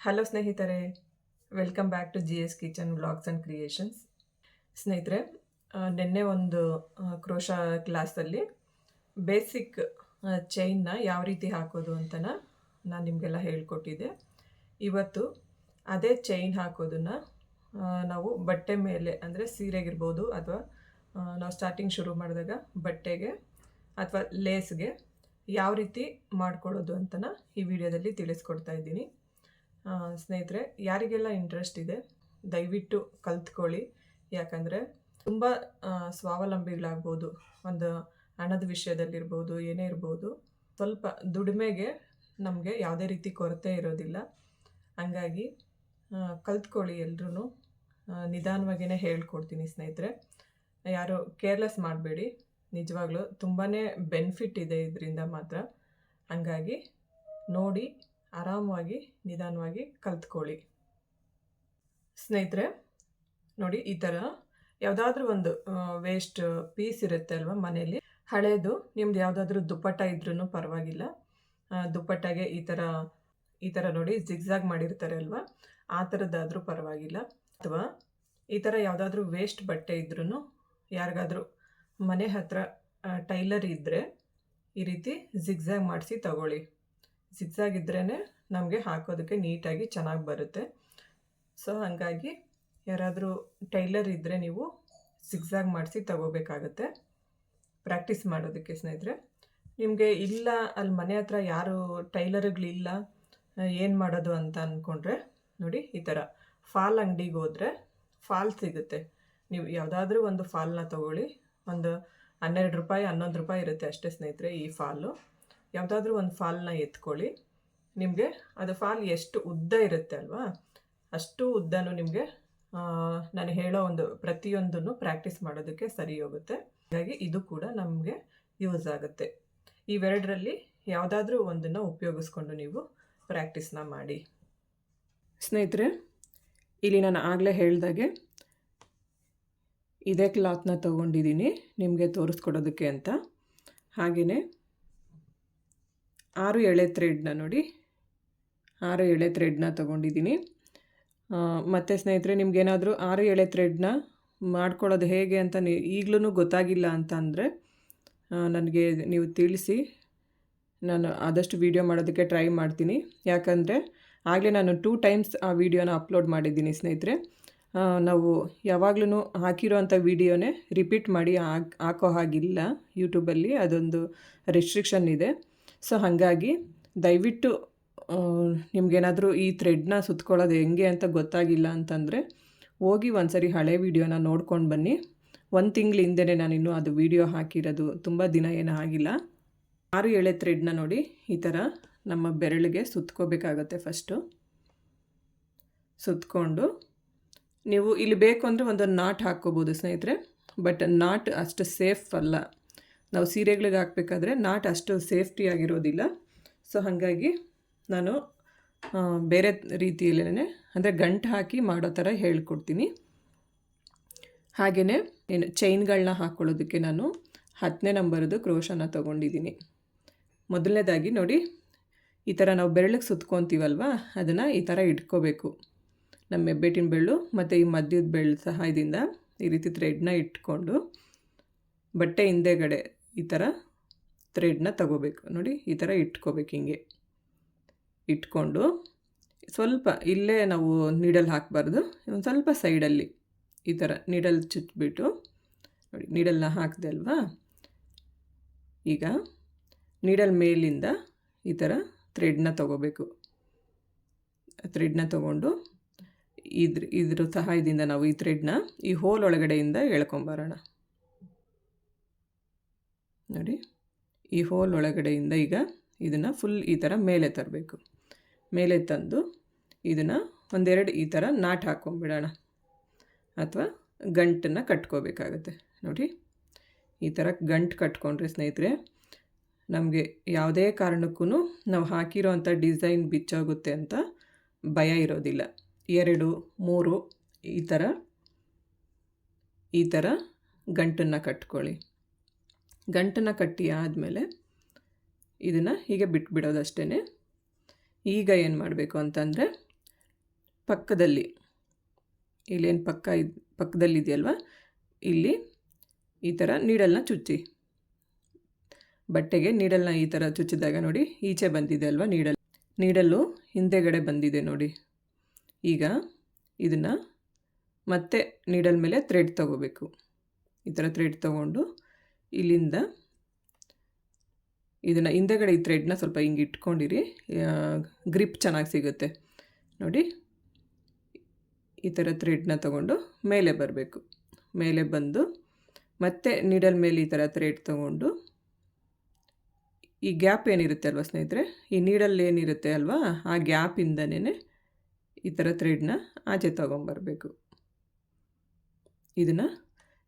Hello ಸ್ನೇಹಿತರೆ, welcome back to G S kitchen blogs and creations. ಸ್ನೇಹಿತರೆ ನಿನ್ನೆ ಒಂದು ಕ್ರೋಶ ಕ್ಲಾಸಲ್ಲಿ ಬೇಸಿಕ್ ಚೈನ್ನ ಯಾವ ರೀತಿ ಹಾಕೋದು ಅಂತನ ನಾನು ನಿಮಗೆಲ್ಲ ಹೇಳಿಕೊಟ್ಟಿದ್ದೆ. ಇವತ್ತು ಅದೇ ಚೈನ್ ಹಾಕೋದನ್ನು ನಾವು ಬಟ್ಟೆ ಮೇಲೆ, ಅಂದರೆ ಸೀರೆಗಿರ್ಬೋದು ಅಥವಾ ನಾವು ಸ್ಟಾರ್ಟಿಂಗ್ ಶುರು ಮಾಡಿದಾಗ ಬಟ್ಟೆಗೆ ಅಥವಾ ಲೇಸ್ಗೆ ಯಾವ ರೀತಿ ಮಾಡ್ಕೊಳ್ಳೋದು ಅಂತನ ಈ ವಿಡಿಯೋದಲ್ಲಿ ತಿಳಿಸ್ಕೊಡ್ತಾ ಇದ್ದೀನಿ. ಸ್ನೇಹಿತರೆ, ಯಾರಿಗೆಲ್ಲ ಇಂಟ್ರೆಸ್ಟ್ ಇದೆ, ದಯವಿಟ್ಟು ಕಲ್ತ್ಕೊಳ್ಳಿ. ಯಾಕಂದರೆ ತುಂಬ ಸ್ವಾವಲಂಬಿಗಳಾಗ್ಬೋದು. ಒಂದು ಹಣದ ವಿಷಯದಲ್ಲಿರ್ಬೋದು, ಏನೇ ಇರ್ಬೋದು, ಸ್ವಲ್ಪ ದುಡಿಮೆಗೆ ನಮಗೆ ಯಾವುದೇ ರೀತಿ ಕೊರತೆ ಇರೋದಿಲ್ಲ. ಹಂಗಾಗಿ ಕಲ್ತ್ಕೊಳ್ಳಿ ಎಲ್ರೂ ನಿಧಾನವಾಗಿಯೇ ಹೇಳ್ಕೊಡ್ತೀನಿ ಸ್ನೇಹಿತರೆ. ಯಾರು ಕೇರ್ಲೆಸ್ ಮಾಡಬೇಡಿ. ನಿಜವಾಗ್ಲೂ ತುಂಬಾ ಬೆನಿಫಿಟ್ ಇದೆ ಇದರಿಂದ ಮಾತ್ರ. ಹಂಗಾಗಿ, ನೋಡಿ ಆರಾಮವಾಗಿ, ನಿಧಾನವಾಗಿ ಕಲ್ತ್ಕೊಳ್ಳಿ. ಸ್ನೇಹಿತರೆ, ನೋಡಿ ಈ ಥರ ಯಾವುದಾದ್ರೂ ಒಂದು ವೇಸ್ಟ್ ಪೀಸ್ ಇರುತ್ತೆ ಅಲ್ವಾ ಮನೆಯಲ್ಲಿ? ಹಳೇದು, ನಿಮ್ದು ಯಾವುದಾದ್ರೂ ದುಪ್ಪಟ್ಟ ಇದ್ರೂ ಪರವಾಗಿಲ್ಲ. ದುಪ್ಪಟ್ಟಾಗೆ ಈ ಥರ ಈ ಥರ ನೋಡಿ ಜಿಗ್ಜಾಗ್ ಮಾಡಿರ್ತಾರೆ ಅಲ್ವಾ? ಆ ಥರದ್ದಾದರೂ ಪರವಾಗಿಲ್ಲ. ಅಥವಾ ಈ ಥರ ಯಾವುದಾದ್ರೂ ವೇಸ್ಟ್ ಬಟ್ಟೆ ಇದ್ರೂ ಯಾರಿಗಾದ್ರೂ ಮನೆ ಹತ್ರ ಟೈಲರ್ ಇದ್ದರೆ ಈ ರೀತಿ ಜಿಗ್ಜಾಗ್ ಮಾಡಿಸಿ ತಗೊಳ್ಳಿ. ಜಿಗ್ಜಾಗ್ ಇದ್ರೇ ನಮಗೆ ಹಾಕೋದಕ್ಕೆ ನೀಟಾಗಿ ಚೆನ್ನಾಗಿ ಬರುತ್ತೆ. ಸೊ ಹಾಗಾಗಿ ಯಾರಾದರೂ ಟೈಲರ್ ಇದ್ದರೆ ನೀವು ಸಿಗ್ಸಾಗ್ ಮಾಡಿಸಿ ತಗೋಬೇಕಾಗತ್ತೆ. ಪ್ರಾಕ್ಟೀಸ್ ಮಾಡೋದಕ್ಕೆ ಸ್ನೇಹಿತರೆ. ನಿಮಗೆ ಇಲ್ಲ, ಅಲ್ಲಿ ಮನೆ ಹತ್ರ ಯಾರು ಟೈಲರ್ಗಳಿಲ್ಲ, ಏನು ಮಾಡೋದು ಅಂತ ಅಂದ್ಕೊಂಡ್ರೆ ನೋಡಿ ಈ ಥರ. ಫಾಲ್ ಅಂಗಡಿಗೆ ಹೋದರೆ ಫಾಲ್ ಸಿಗುತ್ತೆ. ನೀವು ಯಾವುದಾದ್ರೂ ಒಂದು ಫಾಲ್ನ ತಗೊಳ್ಳಿ. ಒಂದು ಹನ್ನೆರಡು ರೂಪಾಯಿ, ಹನ್ನೊಂದು ರೂಪಾಯಿ ಇರುತ್ತೆ ಅಷ್ಟೇ ಸ್ನೇಹಿತರೆ ಈ ಫಾಲು. ಯಾವುದಾದ್ರೂ ಒಂದು ಫಾಲ್ನ ಎತ್ಕೊಳ್ಳಿ. ನಿಮಗೆ ಅದು ಫಾಲ್ ಎಷ್ಟು ಉದ್ದ ಇರುತ್ತೆ ಅಲ್ವಾ? ಅಷ್ಟು ಉದ್ದನೂ ನಿಮಗೆ ನಾನು ಹೇಳೋ ಒಂದು ಪ್ರತಿಯೊಂದನ್ನು ಪ್ರಾಕ್ಟೀಸ್ ಮಾಡೋದಕ್ಕೆ ಸರಿ ಹೋಗುತ್ತೆ. ಹಾಗಾಗಿ ಇದು ಕೂಡ ನಮಗೆ ಯೂಸ್ ಆಗುತ್ತೆ. ಇವೆರಡರಲ್ಲಿ ಯಾವುದಾದ್ರೂ ಒಂದನ್ನು ಉಪಯೋಗಿಸ್ಕೊಂಡು ನೀವು ಪ್ರಾಕ್ಟೀಸ್ನ ಮಾಡಿ. ಸ್ನೇಹಿತರೆ, ಇಲ್ಲಿ ನಾನು ಆಗಲೇ ಹೇಳಿದಾಗೆ ಇದೇ ಕ್ಲಾತ್ನ ತೊಗೊಂಡಿದ್ದೀನಿ, ನಿಮಗೆ ತೋರಿಸ್ಕೊಡೋದಕ್ಕೆ ಅಂತ. ಹಾಗೆಯೇ ಆರು ಎಳೆ ಥ್ರೆಡ್ನ ನೋಡಿ. ಆರು ಎಳೆ ಥ್ರೆಡ್ನ ತೊಗೊಂಡಿದ್ದೀನಿ. ಮತ್ತು ಸ್ನೇಹಿತರೆ, ನಿಮಗೇನಾದರೂ ಆರು ಎಳೆ ಥ್ರೆಡ್ನ ಮಾಡ್ಕೊಳ್ಳೋದು ಹೇಗೆ ಅಂತ ಈಗಲೂ ಗೊತ್ತಾಗಿಲ್ಲ ಅಂತ ಅಂದರೆ ನನಗೆ ನೀವು ತಿಳಿಸಿ. ನಾನು ಆದಷ್ಟು ವೀಡಿಯೋ ಮಾಡೋದಕ್ಕೆ ಟ್ರೈ ಮಾಡ್ತೀನಿ. ಯಾಕಂದರೆ, ಆಗಲೇ ನಾನು ಟೂ ಟೈಮ್ಸ್ ಆ ವಿಡಿಯೋನ ಅಪ್ಲೋಡ್ ಮಾಡಿದ್ದೀನಿ ಸ್ನೇಹಿತರೆ. ನಾವು ಯಾವಾಗ್ಲೂ ಹಾಕಿರೋವಂಥ ವಿಡಿಯೋನೇ ರಿಪೀಟ್ ಮಾಡಿ ಹಾಕೋ ಹಾಗಿಲ್ಲ ಯೂಟ್ಯೂಬಲ್ಲಿ ಅದೊಂದು ರೆಸ್ಟ್ರಿಕ್ಷನ್ ಇದೆ. ಸೊ ಹಾಗಾಗಿ ದಯವಿಟ್ಟು ನಿಮಗೇನಾದರೂ ಈ ಥ್ರೆಡ್ನ ಸುತ್ಕೊಳ್ಳೋದು ಹೆಂಗೆ ಅಂತ ಗೊತ್ತಾಗಿಲ್ಲ ಅಂತಂದರೆ ಹೋಗಿ ಒಂದು ಸರಿ ಹಳೆ ವಿಡಿಯೋನ ನೋಡ್ಕೊಂಡು ಬನ್ನಿ. ಒಂದು ತಿಂಗಳ ಹಿಂದೆನೇ ನಾನಿನ್ನೂ ಅದು ವಿಡಿಯೋ ಹಾಕಿರೋದು ತುಂಬ ದಿನ ಏನೂ ಆಗಿಲ್ಲ. ಆರು ಎಳೆ ಥ್ರೆಡ್ನ ನೋಡಿ ಈ ಥರ ನಮ್ಮ ಬೆರಳಿಗೆ ಸುತ್ಕೋಬೇಕಾಗತ್ತೆ ಫಸ್ಟು. ಸುತ್ಕೊಂಡು, ನೀವು ಇಲ್ಲಿ ಬೇಕು ಅಂದರೆ ಒಂದು ನಾಟ್ ಹಾಕ್ಕೋಬೋದು ಸ್ನೇಹಿತರೆ, ಬಟ್ ನಾಟ್ ಅಷ್ಟು ಸೇಫ್ ಅಲ್ಲ. ನಾವು ಸೀರೆಗಳಿಗೆ ಹಾಕಬೇಕಾದ್ರೆ ನಾಟ್ ಅಷ್ಟು ಸೇಫ್ಟಿ ಆಗಿರೋದಿಲ್ಲ. ಸೊ ಹಾಗಾಗಿ ನಾನು ಬೇರೆ ರೀತಿಯಲ್ಲೇ ಅಂದರೆ ಗಂಟು ಹಾಕಿ ಮಾಡೋ ಥರ ಹೇಳ್ಕೊಡ್ತೀನಿ. ಹಾಗೆಯೇ ಏನು ಚೈನ್ಗಳನ್ನ ಹಾಕ್ಕೊಳ್ಳೋದಕ್ಕೆ ನಾನು ಹತ್ತನೇ ನಂಬರದು ಕ್ರೋಶನ ತೊಗೊಂಡಿದ್ದೀನಿ. ಮೊದಲನೇದಾಗಿ ನೋಡಿ, ಈ ಥರ ನಾವು ಬೆರಳಿಗೆ ಸುತ್ಕೊತೀವಲ್ವ, ಅದನ್ನು ಈ ಥರ ಇಟ್ಕೋಬೇಕು. ನಮ್ಮ ಹೆಬ್ಬೆಟ್ಟಿನ ಬೆಳ್ಳು ಮತ್ತು ಈ ಮಧ್ಯದ ಬೆಳ್ಳು ಸಹಾಯದಿಂದ ಈ ರೀತಿ ಥ್ರೆಡ್ನ ಇಟ್ಕೊಂಡು ಬಟ್ಟೆ ಹಿಂದೆಗಡೆ ಈ ಥರ ಥ್ರೆಡ್ನ ತಗೋಬೇಕು. ನೋಡಿ, ಈ ಥರ ಇಟ್ಕೋಬೇಕು ಹಿಂಗೆ. ಇಟ್ಕೊಂಡು ಸ್ವಲ್ಪ ಇಲ್ಲೇ ನಾವು ನೀಡಲ್ ಹಾಕಬಾರ್ದು. ಒಂದು ಸ್ವಲ್ಪ ಸೈಡಲ್ಲಿ ಈ ಥರ ನೀಡಲ್ ಚುಚ್ಚಿಬಿಟ್ಟು ನೋಡಿ ನೀಡಲ್ನ ಹಾಕಿದೆ ಅಲ್ವಾ? ಈಗ ನೀಡಲ್ ಮೇಲಿಂದ ಈ ಥರ ಥ್ರೆಡ್ನ ತಗೋಬೇಕು. ಥ್ರೆಡ್ನ ತಗೊಂಡು ಇದ್ರ ಇದ್ರ ಸಹಾಯದಿಂದ ನಾವು ಈ ಥ್ರೆಡ್ನ ಈ ಹೋಲ್ ಒಳಗಡೆಯಿಂದ ಎಳ್ಕೊಂಬರೋಣ. ನೋಡಿ, ಈ ಹೋಲ್ ಒಳಗಡೆಯಿಂದ ಈಗ ಇದನ್ನು ಫುಲ್ ಈ ಥರ ಮೇಲೆ ತರಬೇಕು. ಮೇಲೆ ತಂದು ಇದನ್ನು ಒಂದೆರಡು ಈ ಥರ ನಾಟ್ ಹಾಕ್ಕೊಂಬಿಡೋಣ ಅಥವಾ ಗಂಟನ್ನು ಕಟ್ಕೋಬೇಕಾಗತ್ತೆ. ನೋಡಿ, ಈ ಥರ ಗಂಟು ಕಟ್ಕೊಂಡ್ರೆ ಸ್ನೇಹಿತರೆ, ನಮಗೆ ಯಾವುದೇ ಕಾರಣಕ್ಕೂ ನಾವು ಹಾಕಿರೋ ಅಂಥ ಡಿಸೈನ್ ಬಿಚ್ಚೋಗುತ್ತೆ ಅಂತ ಭಯ ಇರೋದಿಲ್ಲ. ಎರಡು, ಮೂರು ಈ ಥರ ಈ ಥರ ಗಂಟನ್ನು ಕಟ್ಕೊಳ್ಳಿ. ಗಂಟನ್ನು ಕಟ್ಟಿ ಆದಮೇಲೆ ಇದನ್ನು ಹೀಗೆ ಬಿಟ್ಬಿಡೋದಷ್ಟೇ ಈಗ ಏನು ಮಾಡಬೇಕು ಅಂತಂದರೆ ಪಕ್ಕದಲ್ಲಿ, ಇಲ್ಲೇನು ಪಕ್ಕ ಇದ್, ಪಕ್ಕದಲ್ಲಿದೆಯಲ್ವ? ಇಲ್ಲಿ ಈ ಥರ ನೀಡಲ್ನ ಚುಚ್ಚಿ. ಬಟ್ಟೆಗೆ ನೀಡಲ್ನ ಈ ಥರ ಚುಚ್ಚಿದಾಗ ನೋಡಿ ಈಚೆ ಬಂದಿದೆ ಅಲ್ವಾ ನೀಡಲ್? ನೀಡಲ್ಲು ಹಿಂದೆಗಡೆ ಬಂದಿದೆ ನೋಡಿ. ಈಗ ಇದನ್ನು ಮತ್ತೆ ನೀಡಲ್ ಮೇಲೆ ಥ್ರೆಡ್ ತಗೋಬೇಕು. ಈ ಥರ ಥ್ರೆಡ್ ತಗೊಂಡು ಇಲ್ಲಿಂದ ಇದನ್ನು ಹಿಂದೆಗಡೆ ಈ ಥ್ರೆಡ್ನ ಸ್ವಲ್ಪ ಹಿಂಗೆ ಇಟ್ಕೊಂಡಿರಿ. ಗ್ರಿಪ್ ಚೆನ್ನಾಗಿ ಸಿಗುತ್ತೆ. ನೋಡಿ, ಈ ಥರ ಥ್ರೆಡ್ನ ತಗೊಂಡು ಮೇಲೆ ಬರಬೇಕು. ಮೇಲೆ ಬಂದು ಮತ್ತೆ ನೀಡಲ್ ಮೇಲೆ ಈ ಥರ ಥ್ರೆಡ್ ತಗೊಂಡು ಈ ಗ್ಯಾಪ್ ಏನಿರುತ್ತೆ ಅಲ್ವಾ ಸ್ನೇಹಿತರೆ? ಈ ನೀಡಲ್ ಏನಿರುತ್ತೆ ಅಲ್ವಾ? ಆ ಗ್ಯಾಪಿಂದನೇ ಈ ಥರ ಥ್ರೆಡ್ನ ಆಚೆ ತಗೊಂಬರಬೇಕು. ಇದನ್ನು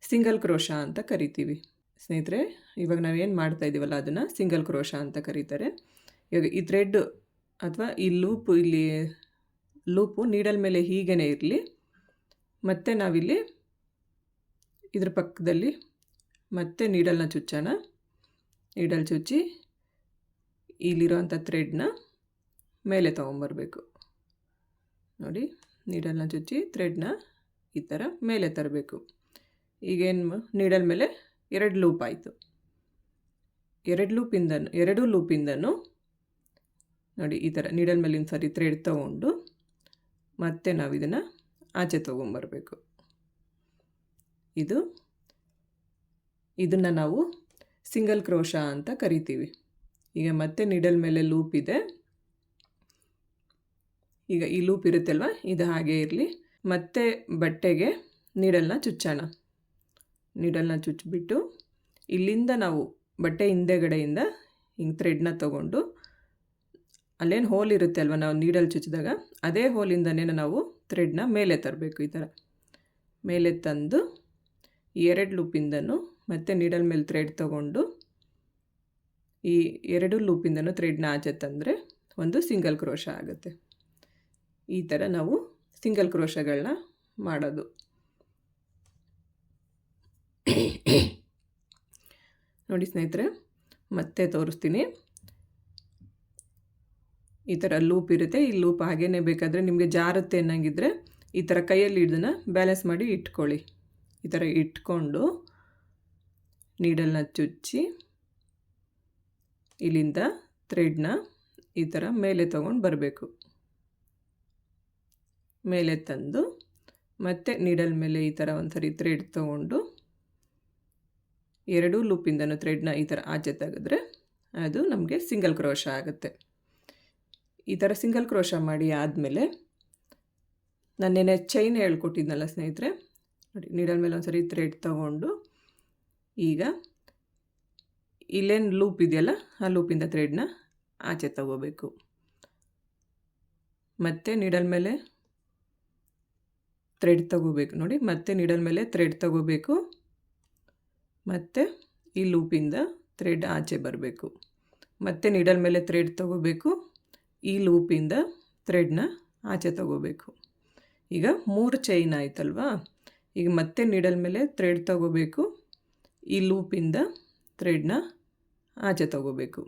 ಸಿಂಗಲ್ ಕ್ರೋಶ ಅಂತ ಕರಿತೀವಿ. ಸ್ನೇಹಿತರೆ, ಇವಾಗ ನಾವೇನು ಮಾಡ್ತಾ ಇದ್ದೀವಲ್ಲ ಅದನ್ನು ಸಿಂಗಲ್ ಕ್ರೋಶ ಅಂತ ಕರೀತಾರೆ. ಇವಾಗ ಈ ಥ್ರೆಡ್ ಅಥವಾ ಈ ಲೂಪು ಇಲ್ಲಿ, ಲೂಪು ನೀಡಲ್ ಮೇಲೆ ಹೀಗೇ ಇರಲಿ. ಮತ್ತು ನಾವಿಲ್ಲಿ ಇದ್ರ ಪಕ್ಕದಲ್ಲಿ ಮತ್ತೆ ನೀಡಲ್ನ ಚುಚ್ಚೋಣ. ನೀಡಲ್ ಚುಚ್ಚಿ ಇಲ್ಲಿರೋಂಥ ಥ್ರೆಡ್ನ ಮೇಲೆ ತೊಗೊಂಬರ್ಬೇಕು. ನೋಡಿ, ನೀಡಲ್ನ ಚುಚ್ಚಿ ಥ್ರೆಡ್ನ ಈ ಥರ ಮೇಲೆ ತರಬೇಕು. ಈಗೇನು ನೀಡಲ್ ಮೇಲೆ ಎರಡು ಲೂಪ್ ಆಯಿತು. ಎರಡು ಲೂಪಿಂದನು ಎರಡು ಲೂಪಿಂದನು ನೋಡಿ ಈ ಥರ ನೀಡಲ್ ಮೇಲಿನ ಸರಿ ಥ್ರೆಡ್ ತೊಗೊಂಡು ಮತ್ತೆ ನಾವು ಇದನ್ನು ಆಚೆ ತೊಗೊಂಬರ್ಬೇಕು. ಇದು, ಇದನ್ನು ನಾವು ಸಿಂಗಲ್ ಕ್ರೋಶ ಅಂತ ಕರಿತೀವಿ. ಈಗ ಮತ್ತೆ ನೀಡಲ್ ಮೇಲೆ ಲೂಪ್ ಇದೆ. ಈಗ ಈ ಲೂಪ್ ಇರುತ್ತಲ್ವ, ಇದು ಹಾಗೆ ಇರಲಿ. ಮತ್ತೆ ಬಟ್ಟೆಗೆ ನೀಡಲ್ನ ಚುಚ್ಚೋಣ. ನೀಡಲ್ನ ಚುಚ್ಚಿಬಿಟ್ಟು ಇಲ್ಲಿಂದ ನಾವು ಬಟ್ಟೆ ಹಿಂದೆಗಡೆಯಿಂದ ಹಿಂಗೆ ಥ್ರೆಡ್ನ ತೊಗೊಂಡು ಅಲ್ಲೇನು ಹೋಲ್ ಇರುತ್ತೆ ಅಲ್ವ ನಾವು ನೀಡಲ್ ಚುಚ್ಚಿದಾಗ? ಅದೇ ಹೋಲಿಂದನೇ ನಾವು ಥ್ರೆಡ್ನ ಮೇಲೆ ತರಬೇಕು ಈ ಥರ. ಮೇಲೆ ತಂದು ಎರಡು ಲೂಪಿಂದನೂ ಮತ್ತು ನೀಡಲ್ ಮೇಲೆ ಥ್ರೆಡ್ ತೊಗೊಂಡು ಈ ಎರಡು ಲೂಪಿಂದನೂ ಥ್ರೆಡ್ನ ಆಚೆ ತಂದರೆ ಒಂದು ಸಿಂಗಲ್ ಕ್ರೋಶ ಆಗುತ್ತೆ. ಈ ಥರ ನಾವು ಸಿಂಗಲ್ ಕ್ರೋಶಗಳನ್ನ ಮಾಡೋದು. ನೋಡಿ ಸ್ನೇಹಿತರೆ, ಮತ್ತೆ ತೋರಿಸ್ತೀನಿ. ಈ ಥರ ಲೂಪ್ ಇರುತ್ತೆ. ಈ ಲೂಪ್ ಹಾಗೇ ಬೇಕಾದರೆ ನಿಮಗೆ ಜಾರುತ್ತೆ ಅನ್ನಂಗಿದ್ರೆ ಈ ಥರ ಕೈಯಲ್ಲಿ ಹಿಡ್ದನ್ನು ಬ್ಯಾಲೆನ್ಸ್ ಮಾಡಿ ಇಟ್ಕೊಳ್ಳಿ. ಈ ಥರ ಇಟ್ಕೊಂಡು ನೀಡಲ್ನ ಚುಚ್ಚಿ ಇಲ್ಲಿಂದ ಥ್ರೆಡ್ನ ಈ ಥರ ಮೇಲೆ ತೊಗೊಂಡು ಬರಬೇಕು. ಮೇಲೆ ತಂದು ಮತ್ತೆ ನೀಡಲ್ ಮೇಲೆ ಈ ಥರ ಒಂದು ಸರಿ ಥ್ರೆಡ್ ತೊಗೊಂಡು ಎರಡೂ ಲೂಪಿಂದನೂ ಥ್ರೆಡ್ನ ಈ ಥರ ಆಚೆ ತೆಗೆದ್ರೆ ಅದು ನಮಗೆ ಸಿಂಗಲ್ ಕ್ರೋಶ ಆಗುತ್ತೆ. ಈ ಥರ ಸಿಂಗಲ್ ಕ್ರೋಶ ಮಾಡಿ ಆದಮೇಲೆ ನಾನು ನೆನೆ ಚೈನ್ ಹೇಳ್ಕೊಟ್ಟಿದ್ನಲ್ಲ ಸ್ನೇಹಿತರೆ, ನೋಡಿ ನೀಡಲ್ ಮೇಲೆ ಒಂದು ಸರಿ ಥ್ರೆಡ್ ತಗೊಂಡು ಈಗ ಇಲ್ಲೇನು ಲೂಪ್ ಇದೆಯಲ್ಲ ಆ ಲೂಪಿಂದ ಥ್ರೆಡ್ನ ಆಚೆ ತಗೋಬೇಕು. ಮತ್ತೆ ನೀಡಲ್ ಮೇಲೆ ಥ್ರೆಡ್ ತಗೋಬೇಕು. ನೋಡಿ ಮತ್ತೆ ನೀಡಲ್ ಮೇಲೆ ಥ್ರೆಡ್ ತಗೋಬೇಕು. ಮತ್ತು ಈ ಲೂಪಿಂದ ಥ್ರೆಡ್ ಆಚೆ ಬರಬೇಕು. ಮತ್ತೆ ನೀಡಲ್ ಮೇಲೆ ಥ್ರೆಡ್ ತಗೋಬೇಕು. ಈ ಲೂಪಿಂದ ಥ್ರೆಡ್ನ ಆಚೆ ತಗೋಬೇಕು. ಈಗ ಮೂರು ಚೈನ್ ಆಯ್ತಲ್ವಾ? ಈಗ ಮತ್ತೆ ನೀಡಲ್ ಮೇಲೆ ಥ್ರೆಡ್ ತಗೋಬೇಕು. ಈ ಲೂಪಿಂದ ಥ್ರೆಡ್ನ ಆಚೆ ತಗೋಬೇಕು.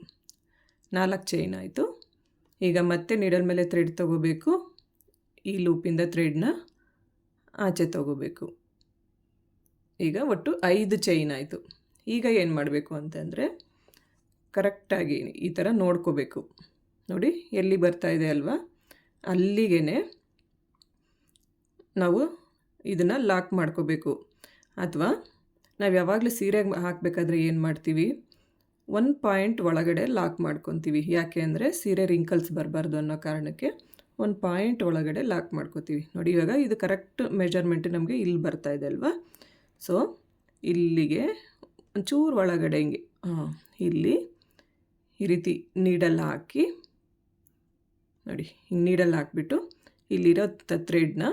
ನಾಲ್ಕು ಚೈನ್ ಆಯಿತು. ಈಗ ಮತ್ತೆ ನೀಡಲ್ ಮೇಲೆ ಥ್ರೆಡ್ ತಗೋಬೇಕು. ಈ ಲೂಪಿಂದ ಥ್ರೆಡ್ನ ಆಚೆ ತಗೋಬೇಕು. ಈಗ ಒಟ್ಟು ಐದು ಚೈನ್ ಆಯಿತು. ಈಗ ಏನು ಮಾಡಬೇಕು ಅಂತಂದರೆ ಕರೆಕ್ಟಾಗಿ ಈ ಥರ ನೋಡ್ಕೋಬೇಕು. ನೋಡಿ, ಎಲ್ಲಿ ಬರ್ತಾ ಇದೆ ಅಲ್ವಾ? ಅಲ್ಲಿಗೆ ನಾವು ಇದನ್ನು ಲಾಕ್ ಮಾಡ್ಕೋಬೇಕು. ಅಥವಾ ನಾವು ಯಾವಾಗಲೂ ಸೀರೆಗೆ ಹಾಕಬೇಕಾದ್ರೆ ಏನು ಮಾಡ್ತೀವಿ? ಒನ್ ಪಾಯಿಂಟ್ ಒಳಗಡೆ ಲಾಕ್ ಮಾಡ್ಕೊತೀವಿ. ಯಾಕೆ ಅಂದರೆ ಸೀರೆ ರಿಂಕಲ್ಸ್ ಬರಬಾರ್ದು ಅನ್ನೋ ಕಾರಣಕ್ಕೆ ಒಂದು ಪಾಯಿಂಟ್ ಒಳಗಡೆ ಲಾಕ್ ಮಾಡ್ಕೋತೀವಿ. ನೋಡಿ, ಇವಾಗ ಇದು ಕರೆಕ್ಟ್ ಮೆಜರ್ಮೆಂಟ್ ನಮಗೆ ಇಲ್ಲಿ ಬರ್ತಾ ಇದೆ ಅಲ್ವಾ? ಸೊ ಇಲ್ಲಿಗೆ ಒಂಚೂರು ಒಳಗಡೆ ಹಿಂಗೆ. ಹಾಂ ಇಲ್ಲಿ ಈ ರೀತಿ ನೀಡಲ್ ಹಾಕಿ, ನೋಡಿ, ಹಿಂಗೆ ನೀಡಲ್ ಹಾಕ್ಬಿಟ್ಟು ಇಲ್ಲಿರೋ ಥ್ರೆಡ್ನ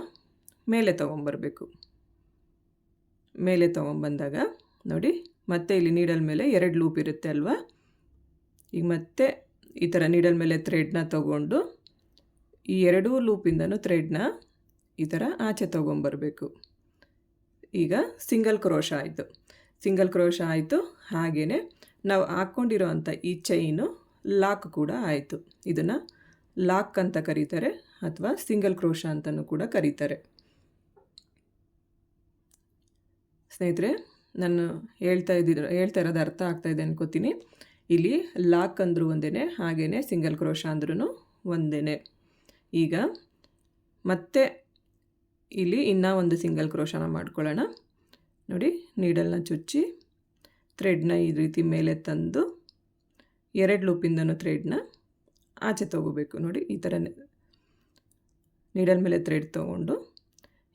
ಮೇಲೆ ತೊಗೊಂಬರ್ಬೇಕು. ಮೇಲೆ ತೊಗೊಂಬಂದಾಗ, ನೋಡಿ, ಮತ್ತೆ ಇಲ್ಲಿ ನೀಡಲ್ ಮೇಲೆ ಎರಡು ಲೂಪ್ ಇರುತ್ತೆ ಅಲ್ವಾ? ಈಗ ಮತ್ತೆ ಈ ಥರ ನೀಡಲ್ ಮೇಲೆ ಥ್ರೆಡ್ನ ತೊಗೊಂಡು ಈ ಎರಡೂ ಲೂಪಿಂದನೂ ಥ್ರೆಡ್ನ ಈ ಥರ ಆಚೆ ತೊಗೊಂಬರ್ಬೇಕು. ಈಗ ಸಿಂಗಲ್ ಕ್ರೋಶ ಆಯಿತು. ಸಿಂಗಲ್ ಕ್ರೋಶ ಆಯಿತು ಹಾಗೆಯೇ ನಾವು ಹಾಕ್ಕೊಂಡಿರೋ ಅಂಥ ಈ ಚೈನು ಲಾಕ್ ಕೂಡ ಆಯಿತು. ಇದನ್ನು ಲಾಕ್ ಅಂತ ಕರೀತಾರೆ ಅಥವಾ ಸಿಂಗಲ್ ಕ್ರೋಶ ಅಂತಲೂ ಕೂಡ ಕರೀತಾರೆ. ಸ್ನೇಹಿತರೆ, ನಾನು ಹೇಳ್ತಾ ಇದ್ದಿದ್ರು ಹೇಳ್ತಾ ಇರೋದು ಅರ್ಥ ಆಗ್ತಾ ಇದೆ ಅನ್ಕೋತೀನಿ. ಇಲ್ಲಿ ಲಾಕ್ ಅಂದರೂ ಒಂದೇ ಹಾಗೆಯೇ ಸಿಂಗಲ್ ಕ್ರೋಶ ಅಂದ್ರೂ ಒಂದೇ ಈಗ ಮತ್ತೆ ಇಲ್ಲಿ ಇನ್ನೂ ಒಂದು ಸಿಂಗಲ್ ಕ್ರೋಶನ ಮಾಡ್ಕೊಳ್ಳೋಣ. ನೋಡಿ ನೀಡಲ್ನ ಚುಚ್ಚಿ ಥ್ರೆಡ್ನ ಈ ರೀತಿ ಮೇಲೆ ತಂದು, ಎರಡು ಲೂಪಿಂದನೂ ಥ್ರೆಡ್ನ ಆಚೆ ತಗೋಬೇಕು. ನೋಡಿ, ಈ ಥರ ನೀಡಲ್ ಮೇಲೆ ಥ್ರೆಡ್ ತೊಗೊಂಡು,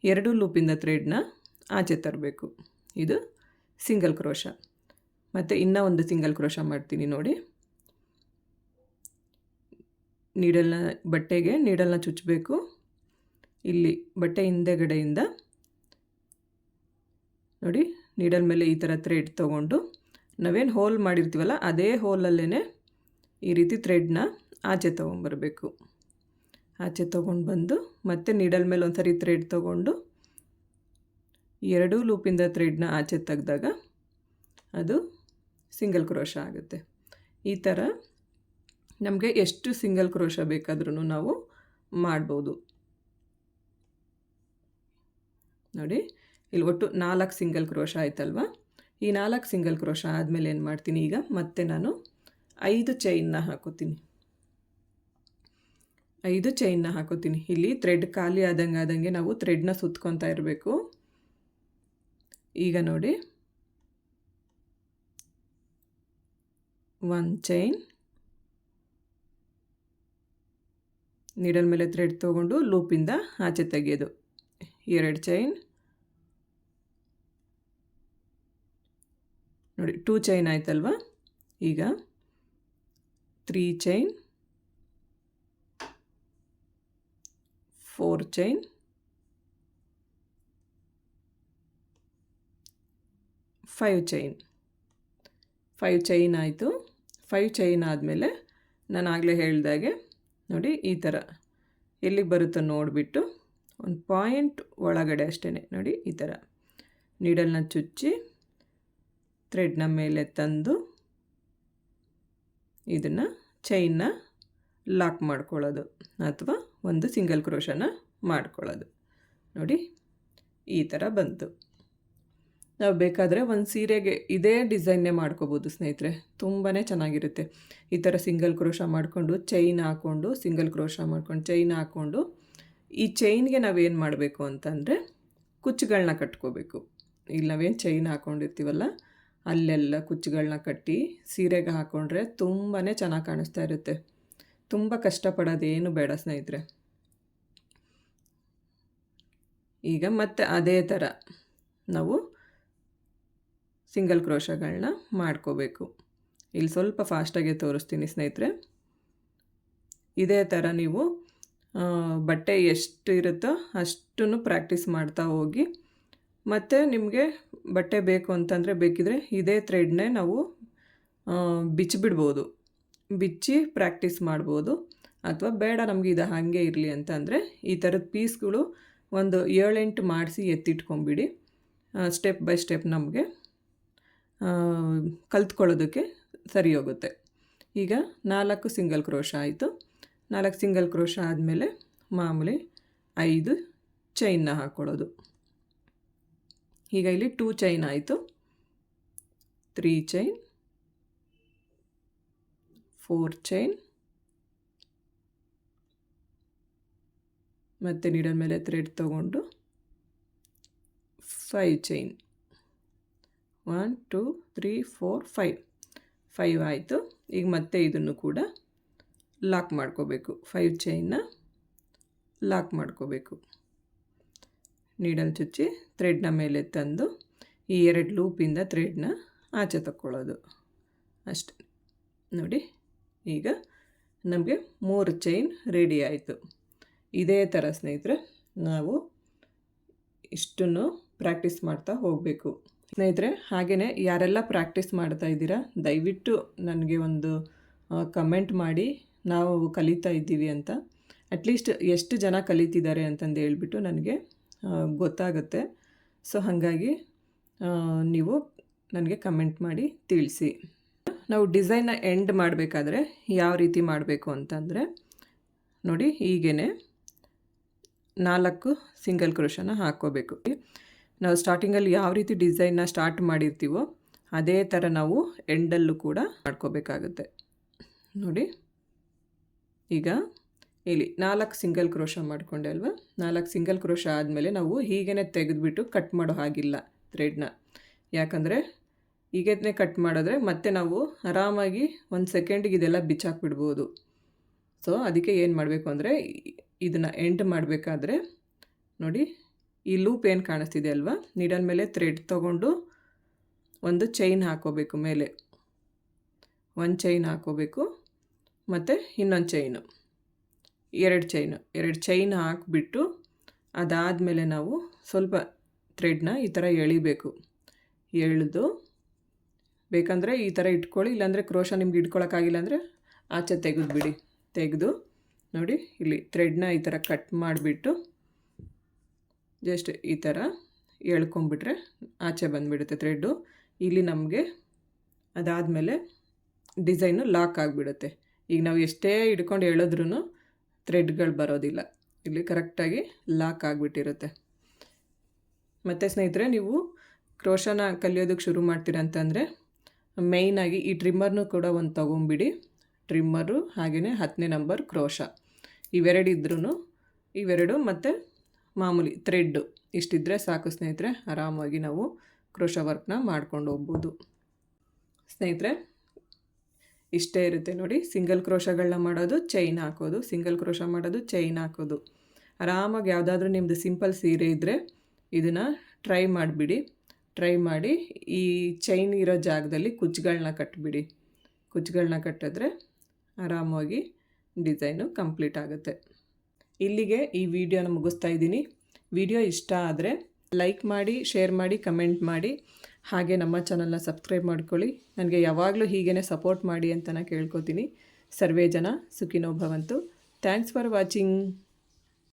ಎರಡು ಲೂಪಿಂದ ಥ್ರೆಡ್ನ ಆಚೆ ತರಬೇಕು. ಇದು ಸಿಂಗಲ್ ಕ್ರೋಶ ಮತ್ತು ಇನ್ನೂ ಒಂದು ಸಿಂಗಲ್ ಕ್ರೋಶ ಮಾಡ್ತೀನಿ ನೋಡಿ. ನೀಡಲ್ನ ಬಟ್ಟೆಗೆ ನೀಡಲ್ನ ಚುಚ್ಚಬೇಕು. ಇಲ್ಲಿ ಬಟ್ಟೆ ಹಿಂದೆಗಡೆಯಿಂದ ನೋಡಿ ನೀಡಲ್ ಮೇಲೆ ಈ ಥರ ಥ್ರೆಡ್ ತೊಗೊಂಡು, ನಾವೇನು ಹೋಲ್ ಮಾಡಿರ್ತೀವಲ್ಲ, ಅದೇ ಹೋಲಲ್ಲೇ ಈ ರೀತಿ ಥ್ರೆಡ್ನ ಆಚೆ ತೊಗೊಂಡ್ಬರಬೇಕು ಆಚೆ ತೊಗೊಂಡು ಬಂದು, ಮತ್ತೆ ನೀಡಲ್ ಮೇಲೆ ಒಂದು ಸರಿ ಥ್ರೆಡ್ ತೊಗೊಂಡು, ಎರಡೂ ಲೂಪಿಂದ ಥ್ರೆಡ್ನ ಆಚೆ ತೆಗೆದಾಗ ಅದು ಸಿಂಗಲ್ ಕ್ರೋಶ ಆಗುತ್ತೆ. ಈ ಥರ ನಮಗೆ ಎಷ್ಟು ಸಿಂಗಲ್ ಕ್ರೋಶ ಬೇಕಾದ್ರೂ ನಾವು ಮಾಡ್ಬೋದು. ನೋಡಿ. ಇಲ್ಲಿ ಒಟ್ಟು ನಾಲ್ಕು ಸಿಂಗಲ್ ಕ್ರೋಶ ಆಯ್ತಲ್ವ? ಈ ನಾಲ್ಕು ಸಿಂಗಲ್ ಕ್ರೋಶ ಆದಮೇಲೆ ಏನು ಮಾಡ್ತೀನಿ ಈಗ? ಮತ್ತೆ ನಾನು ಐದು ಚೈನ್ನ ಹಾಕೋತೀನಿ. ಐದು ಚೈನ್ನ ಹಾಕೋತೀನಿ. ಇಲ್ಲಿ ಥ್ರೆಡ್ ಖಾಲಿ ಆದಂಗೆ ಆದಂಗೆ ನಾವು ಥ್ರೆಡ್ನ ಸುತ್ಕೊತಾ ಇರಬೇಕು. ಈಗ ನೋಡಿ. ಒನ್ ಚೈನ್ ನೀಡಲ್ ಮೇಲೆ ಥ್ರೆಡ್ ತೊಗೊಂಡು ಲೂಪಿಂದ ಆಚೆ ತೆಗೆಯೋದು. ಎರಡು ಚೈನ್ ನೋಡಿ ಟೂ ಚೈನ್ ಆಯ್ತಲ್ವ? ಈಗ three chain four chain five chain five chain ಆಯಿತು. ಫೈವ್ ಚೈನ್ ಆದಮೇಲೆ ನಾನು ಆಗಲೇ ಹೇಳಿದಾಗೆ ನೋಡಿ, ಈ ಥರ ಎಲ್ಲಿಗೆ ಬರುತ್ತೋ ನೋಡಿಬಿಟ್ಟು ಒಂದು ಪಾಯಿಂಟ್ ಒಳಗಡೆ ಅಷ್ಟೇ ನೋಡಿ, ಈ ಥರ ನೀಡಲ್ನ ಚುಚ್ಚಿ ಥ್ರೆಡ್ನ ಮೇಲೆ ತಂದು ಇದನ್ನು ಚೈನ್ನ ಲಾಕ್ ಮಾಡ್ಕೊಳ್ಳೋದು ಅಥವಾ ಒಂದು ಸಿಂಗಲ್ ಕ್ರೋಶನ ಮಾಡ್ಕೊಳ್ಳೋದು. ನೋಡಿ, ಈ ಥರ ಬಂತು. ನಾವು ಬೇಕಾದರೆ ಒಂದು ಸೀರೆಗೆ ಇದೇ ಡಿಸೈನ್ನೇ ಮಾಡ್ಕೋಬೋದು ಸ್ನೇಹಿತರೆ. ತುಂಬಾ ಚೆನ್ನಾಗಿರುತ್ತೆ. ಈ ಥರ ಸಿಂಗಲ್ ಕ್ರೋಶ ಮಾಡಿಕೊಂಡು ಚೈನ್ ಹಾಕ್ಕೊಂಡು ಸಿಂಗಲ್ ಕ್ರೋಶ ಮಾಡ್ಕೊಂಡು ಚೈನ್ ಹಾಕ್ಕೊಂಡು ಈ ಚೈನ್ಗೆ ನಾವೇನು ಮಾಡಬೇಕು ಅಂತಂದರೆ ಕುಚ್ಚುಗಳನ್ನ ಕಟ್ಕೋಬೇಕು. ಇಲ್ಲಿ ನಾವೇನು ಚೈನ್ ಹಾಕ್ಕೊಂಡಿರ್ತೀವಲ್ಲ ಅಲ್ಲೆಲ್ಲ ಕುಚ್ಚುಗಳನ್ನ ಕಟ್ಟಿ ಸೀರೆಗೆ ಹಾಕ್ಕೊಂಡ್ರೆ ತುಂಬಾ ಚೆನ್ನಾಗಿ ಕಾಣಿಸ್ತಾ ಇರುತ್ತೆ. ತುಂಬ ಕಷ್ಟಪಡೋದೇನು ಬೇಡ ಸ್ನೇಹಿತರೆ. ಈಗ ಮತ್ತೆ ಅದೇ ಥರ ನಾವು ಸಿಂಗಲ್ ಕ್ರೋಶಗಳನ್ನ ಮಾಡ್ಕೋಬೇಕು. ಇಲ್ಲಿ ಸ್ವಲ್ಪ ಫಾಸ್ಟಾಗೆ ತೋರಿಸ್ತೀನಿ ಸ್ನೇಹಿತರೆ. ಇದೇ ಥರ ನೀವು ಬಟ್ಟೆ ಎಷ್ಟು ಇರುತ್ತೋ ಅಷ್ಟನ್ನು ಪ್ರಾಕ್ಟೀಸ್ ಮಾಡ್ತಾ ಹೋಗಿ ಮತ್ತು ನಿಮಗೆ ಬಟ್ಟೆ ಬೇಕು ಅಂತಂದರೆ ಬೇಕಿದ್ರೆ ಇದೇ ಥ್ರೆಡ್ನೇ ನಾವು ಬಿಚ್ಚಿಬಿಡ್ಬೋದು. ಬಿಚ್ಚಿ ಪ್ರಾಕ್ಟೀಸ್ ಮಾಡ್ಬೋದು. ಅಥವಾ ಬೇಡ ನಮಗೆ ಇದು ಹಾಗೆ ಇರಲಿ ಅಂತಂದರೆ ಈ ಥರದ ಪೀಸ್ಗಳು ಒಂದು ಏಳೆಂಟು ಮಾಡಿಸಿ ಎತ್ತಿಟ್ಕೊಂಬಿಡಿ. ಸ್ಟೆಪ್ ಬೈ ಸ್ಟೆಪ್ ನಮಗೆ ಕಲ್ತ್ಕೊಳ್ಳೋದಕ್ಕೆ ಸರಿ ಹೋಗುತ್ತೆ. ಈಗ ನಾಲ್ಕು ಸಿಂಗಲ್ ಕ್ರೋಶ ಆಯಿತು. ನಾಲ್ಕು ಸಿಂಗಲ್ ಕ್ರೋಶ ಆದಮೇಲೆ ಮಾಮೂಲಿ ಐದು ಚೈನ್ನ ಹಾಕ್ಕೊಳ್ಳೋದು. ಈಗ ಇಲ್ಲಿ ಟೂ ಚೈನ್ ಆಯಿತು. ತ್ರೀ ಚೈನ್ ಫೋರ್ ಚೈನ್ ಮತ್ತು ನೀಡಲ್ ಮೇಲೆ ಥ್ರೆಡ್ ತಗೊಂಡು five chain one two three four five five ಆಯಿತು. ಈಗ ಮತ್ತೆ ಇದನ್ನು ಕೂಡ ಲಾಕ್ ಮಾಡ್ಕೋಬೇಕು. ಫೈವ್ ಚೈನ್ನ ಲಾಕ್ ಮಾಡ್ಕೋಬೇಕು. ನೀಡಲ್ ಚುಚ್ಚಿ ಥ್ರೆಡ್ನ ಮೇಲೆ ತಂದು ಈ ಎರಡು ಲೂಪಿಂದ ಥ್ರೆಡ್ನ ಆಚೆ ತಕ್ಕೊಳ್ಳೋದು. ಅಷ್ಟೆ. ನೋಡಿ, ಈಗ ನಮಗೆ ಮೂರು ಚೈನ್ ರೆಡಿ ಆಯಿತು. ಇದೇ ಥರ ಸ್ನೇಹಿತರೆ, ನಾವು ಇಷ್ಟನ್ನು ಪ್ರಾಕ್ಟೀಸ್ ಮಾಡ್ತಾ ಹೋಗಬೇಕು. ಸ್ನೇಹಿತರೆ ಹಾಗೆಯೇ ಯಾರೆಲ್ಲ ಪ್ರಾಕ್ಟೀಸ್ ಮಾಡ್ತಾ ಇದ್ದೀರಾ, ದಯವಿಟ್ಟು ನನಗೆ ಒಂದು ಕಮೆಂಟ್ ಮಾಡಿ. ನಾವು ಕಲಿತಾ ಇದ್ದೀವಿ ಅಂತ. ಅಟ್ಲೀಸ್ಟ್ ಎಷ್ಟು ಜನ ಕಲಿತಿದ್ದಾರೆ ಅಂತಂದು ಹೇಳ್ಬಿಟ್ಟು ನನಗೆ ಗೊತ್ತಾಗುತ್ತೆ. ಸೊ ಹಾಗಾಗಿ ನೀವು ನನಗೆ ಕಮೆಂಟ್ ಮಾಡಿ ತಿಳಿಸಿ. ನಾವು ಡಿಸೈನ್ನ ಎಂಡ್ ಮಾಡಬೇಕಾದ್ರೆ ಯಾವ ರೀತಿ ಮಾಡಬೇಕು ಅಂತಂದರೆ, ನೋಡಿ ಹೀಗೇ ನಾಲ್ಕು ಸಿಂಗಲ್ ಕ್ರೋಶನ ಹಾಕ್ಕೋಬೇಕು. ನಾವು ಸ್ಟಾರ್ಟಿಂಗಲ್ಲಿ ಯಾವ ರೀತಿ ಡಿಸೈನ್ನ ಸ್ಟಾರ್ಟ್ ಮಾಡಿರ್ತೀವೋ, ಅದೇ ಥರ ನಾವು ಎಂಡಲ್ಲೂ ಕೂಡ ಮಾಡ್ಕೋಬೇಕಾಗುತ್ತೆ. ನೋಡಿ, ಈಗ ಇಲ್ಲಿ ನಾಲ್ಕು ಸಿಂಗಲ್ ಕ್ರೋಶ ಮಾಡಿಕೊಂಡೆ ಅಲ್ವಾ? ನಾಲ್ಕು ಸಿಂಗಲ್ ಕ್ರೋಶ ಆದಮೇಲೆ ನಾವು ಹೀಗೇ ತೆಗೆದುಬಿಟ್ಟು ಕಟ್ ಮಾಡೋ ಹಾಗಿಲ್ಲ ಥ್ರೆಡ್ನ ಯಾಕಂದರೆ ಹೀಗೇನೆ ಕಟ್ ಮಾಡಿದ್ರೆ ಮತ್ತೆ ನಾವು ಆರಾಮಾಗಿ ಒಂದು ಸೆಕೆಂಡಿಗೆ ಇದೆಲ್ಲ ಬಿಚ್ಚಾಕ್ಬಿಡ್ಬೋದು. ಸೊ ಅದಕ್ಕೆ ಏನು ಮಾಡಬೇಕು ಅಂದರೆ ಇದನ್ನು ಎಂಡ್ ಮಾಡಬೇಕಾದ್ರೆ ನೋಡಿ ಈ ಲೂಪ್ ಏನು ಕಾಣಿಸ್ತಿದೆ ಅಲ್ವಾ? ನೀಡಲ್ ಮೇಲೆ ಥ್ರೆಡ್ ತೊಗೊಂಡು ಒಂದು ಚೈನ್ ಹಾಕೋಬೇಕು ಮೇಲೆ. ಒಂದು ಚೈನ್ ಹಾಕೋಬೇಕು. ಮತ್ತು ಇನ್ನೊಂದು ಚೈನು ಎರಡು ಚೈನು ಎರಡು ಚೈನ್ ಹಾಕಿಬಿಟ್ಟು ಅದಾದಮೇಲೆ ನಾವು ಸ್ವಲ್ಪ ಥ್ರೆಡ್ನ ಈ ಥರ ಎಳಿಬೇಕು. ಎಳೆದು ಬೇಕಂದರೆ ಈ ಥರ ಇಟ್ಕೊಳ್ಳಿ, ಇಲ್ಲಾಂದರೆ ಕ್ರೋಶ ನಿಮ್ಗೆ ಇಟ್ಕೊಳಕ್ಕಾಗಿಲ್ಲ ಅಂದರೆ ಆಚೆ ತೆಗೆದುಬಿಡಿ ತೆಗೆದು ನೋಡಿ, ಇಲ್ಲಿ ಥ್ರೆಡ್ನ ಈ ಥರ ಕಟ್ ಮಾಡಿಬಿಟ್ಟು ಜಸ್ಟ್ ಈ ಥರ ಎಳ್ಕೊಂಬಿಟ್ರೆ ಆಚೆ ಬಂದುಬಿಡುತ್ತೆ ಥ್ರೆಡ್ಡು ಇಲ್ಲಿ ನಮಗೆ ಅದಾದಮೇಲೆ ಡಿಸೈನು ಲಾಕ್ ಆಗಿಬಿಡುತ್ತೆ. ಈಗ ನಾವು ಎಷ್ಟೇ ಹಿಡ್ಕೊಂಡು ಎಳೆದ್ರೂ ಥ್ರೆಡ್ಗಳು ಬರೋದಿಲ್ಲ. ಇಲ್ಲಿ ಕರೆಕ್ಟಾಗಿ ಲಾಕ್ ಆಗಿಬಿಟ್ಟಿರುತ್ತೆ. ಮತ್ತು ಸ್ನೇಹಿತರೆ, ನೀವು ಕ್ರೋಶನ ಕಲಿಯೋದಕ್ಕೆ ಶುರು ಮಾಡ್ತೀರ ಅಂತಂದರೆ ಮೇಯ್ನಾಗಿ ಈ ಟ್ರಿಮ್ಮರ್ನು ಕೂಡ ಒಂದು ತೊಗೊಂಬಿಡಿ. ಟ್ರಿಮ್ಮರು ಹಾಗೆಯೇ ಹತ್ತನೇ ನಂಬರ್ ಕ್ರೋಶ. ಇವೆರಡು ಇದ್ರೂ ಇವೆರಡು ಮತ್ತು ಮಾಮೂಲಿ ಥ್ರೆಡ್ಡು ಇಷ್ಟಿದ್ರೆ ಸಾಕು ಸ್ನೇಹಿತರೆ ಆರಾಮಾಗಿ ನಾವು ಕ್ರೋಶ ವರ್ಕ್ನ ಮಾಡ್ಕೊಂಡು ಹೋಗ್ಬೋದು. ಸ್ನೇಹಿತರೆ ಇಷ್ಟೇ ಇರುತ್ತೆ ನೋಡಿ. ಸಿಂಗಲ್ ಕ್ರೋಶಗಳನ್ನ ಮಾಡೋದು, ಚೈನ್ ಹಾಕೋದು. ಸಿಂಗಲ್ ಕ್ರೋಶ ಮಾಡೋದು, ಚೈನ್ ಹಾಕೋದು. ಆರಾಮಾಗಿ ಯಾವುದಾದ್ರೂ ನಿಮ್ಮದು ಸಿಂಪಲ್ ಸೀರೆ ಇದ್ದರೆ ಇದನ್ನು ಟ್ರೈ ಮಾಡಿಬಿಡಿ. ಟ್ರೈ ಮಾಡಿ. ಈ ಚೈನ್ ಇರೋ ಜಾಗದಲ್ಲಿ ಕುಚ್ಚುಗಳನ್ನ ಕಟ್ಬಿಡಿ. ಕುಚ್ಚುಗಳನ್ನ ಕಟ್ಟಿದ್ರೆ ಆರಾಮಾಗಿ ಡಿಸೈನು ಕಂಪ್ಲೀಟ್ ಆಗುತ್ತೆ. ಇಲ್ಲಿಗೆ ಈ ವಿಡಿಯೋನ ಮುಗಿಸ್ತಾ ಇದ್ದೀನಿ. ವಿಡಿಯೋ ಇಷ್ಟ ಆದರೆ ಲೈಕ್ ಮಾಡಿ, ಶೇರ್ ಮಾಡಿ, ಕಮೆಂಟ್ ಮಾಡಿ. ಹಾಗೆ ನಮ್ಮ ಚಾನಲ್ನ ಸಬ್ಸ್ಕ್ರೈಬ್ ಮಾಡ್ಕೊಳ್ಳಿ. ನನಗೆ ಯಾವಾಗಲೂ ಹೀಗೇ ಸಪೋರ್ಟ್ ಮಾಡಿ ಅಂತ ಕೇಳ್ಕೊತೀನಿ. ಸರ್ವೇ ಜನ ಸುಖಿನೋ ಭವಂತು. Thanks for watching